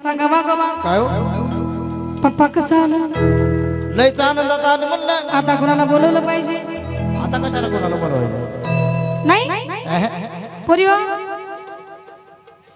सांगा बाबा काय हो? पप्पा कसं आलं? लयच आनंदात आलं म्हणलं. आता कोणाला बोलवलं पाहिजे? आता कशाला कोणाला बोलवायचं? नाही. परी हो.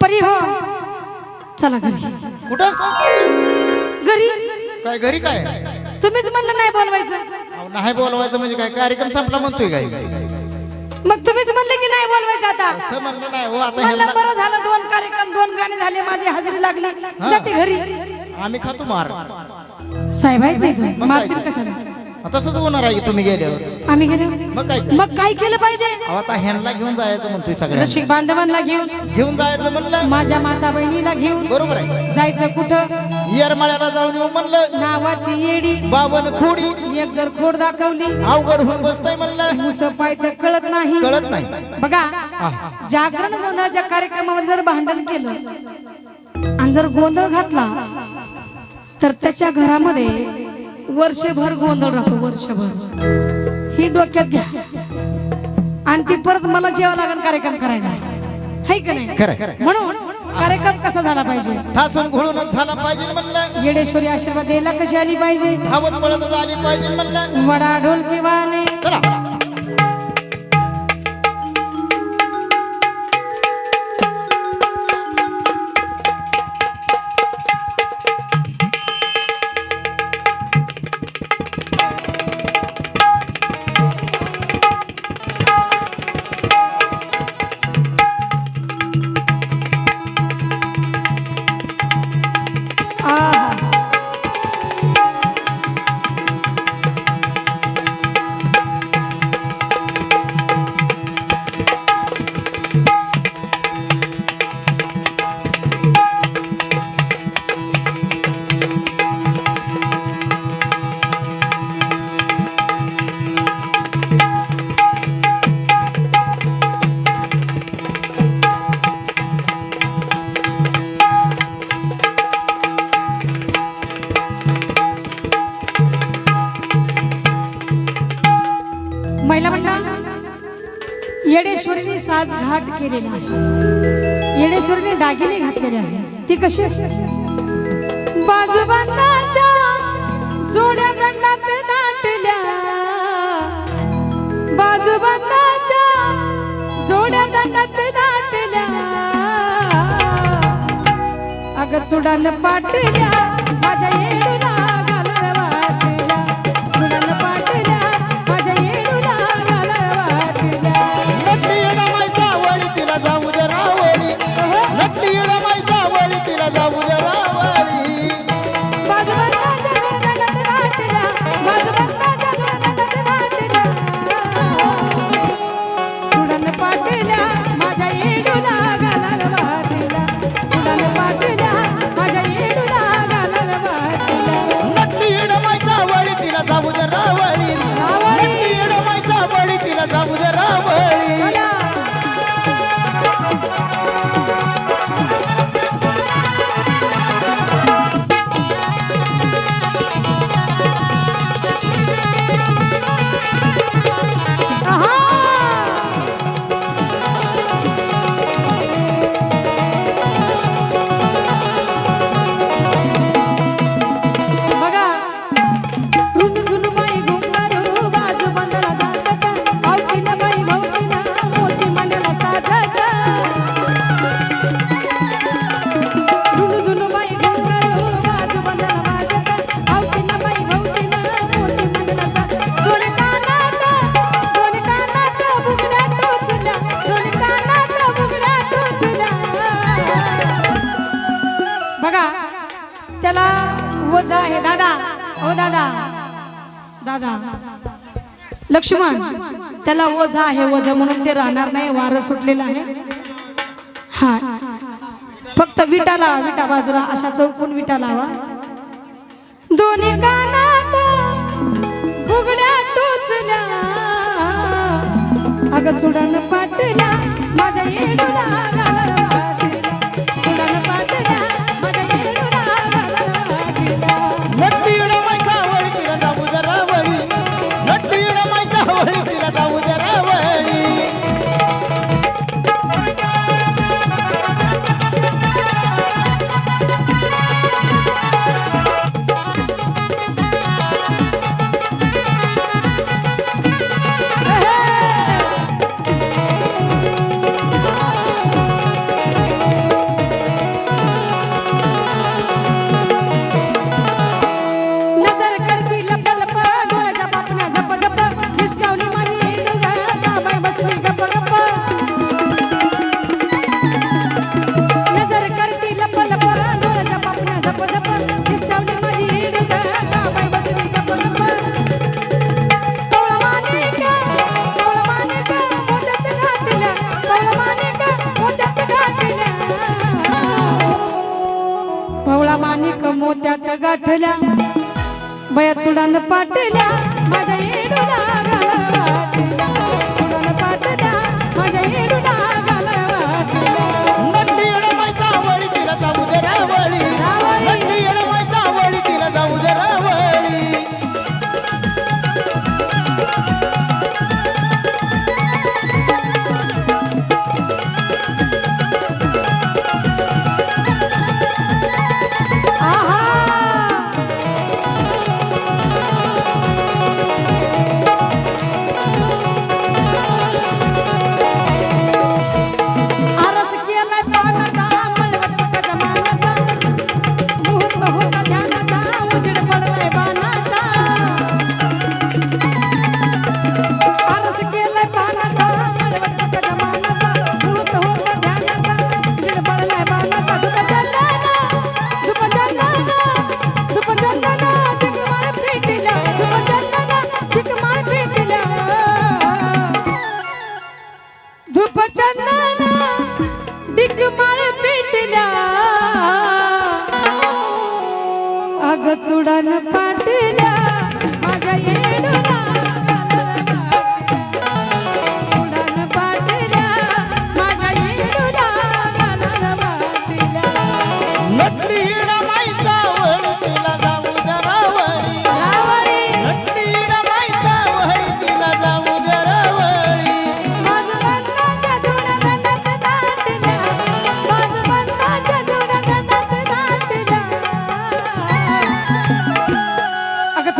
परी हो. चला घरी. कुठं? घरी. काय घरी काय? तुम्हीच म्हणलं नाही बोलवायचं. अहो, नाही बोलवायचं म्हणजे काय? कार्यक्रम संपला म्हणतोय काय? मग तुम्हीच म्हणले की नाही बोलवायचं? असं नाही हो आता म्हणलं ह्यांना- बरं झालं दोन कार्यक्रम दोन गाणे झाले माझी हजेरी लागली. जाते घरी. आम्ही खातो मार. साहेब आहेत नाही मारतील? कशाला? तसंच होणार आहे की तुम्ही गेल्यावर? आम्ही गेलो. मग काय ते? मग काय केलं पाहिजे? अहो, आता ह्यांना घेऊन जायचं म्हणतोय सगळ्यांना. रसिक बांधवांना घेऊन. घेऊन जायचं म्हणलं? माझ्या माता बहिणीला घेऊन. बरोबर आहे. जायचं कुठं? येरमाळ्याला जाऊन येऊ म्हणलं. नावाची येडी. बावन खोडी. एक जर खोड दाखवली. अवघड होऊन बसतंय म्हणलं. मुस पाय तर कळत नाही. कळत नाही. बघा. जागरण गोंधळाच्या कार्यक्रमामध्ये जर भांडण केलं आणि जर गोंधळ घातला तर त्याच्या घरामध्ये वर्षभर गोंधळ राहतो वर्षभर. ही डोक्यात घ्या. आणि ती परत मला जेवा लागेल कार्यक्रम करायला. है का नाही? म्हणून कार्यक्रम कसा झाला पाहिजे? ठासून घोळूनच झाला पाहिजे म्हणलं. येडेश्वरी आशीर्वाद द्यायला कशी आली पाहिजे? धावत पळत आली पाहिजे म्हणलं. वडा ढोल किंवाने घाट केलेला आहे. येडेश्वरने दागिने घातलेले आहे ती कशी? बाजूबंदाच्या जोड्या दंडात नाटल्या. बाजूबंदाच्या जोड्या दंडात नाटल्या. अग चुडान पाटल्या. वजा आहे दादा. ओ दादा. दादा. लक्ष्मण त्याला वजा आहे वजा म्हणून ते राहणार नाही वारं सुटलेलं आहे. हा. फक्त विटा लावा विटा बाजूला अशा चौकून विटा लावा. दोन्ही कानात फुगड्या टोचल्या. अगं चुडान पाटल्या माझ्या येडूला भवळा माणिक मोत्यात गाठल्या बया चुडान पाटल्या माझ्या अग चुडन पाटल्या माझ्या येडला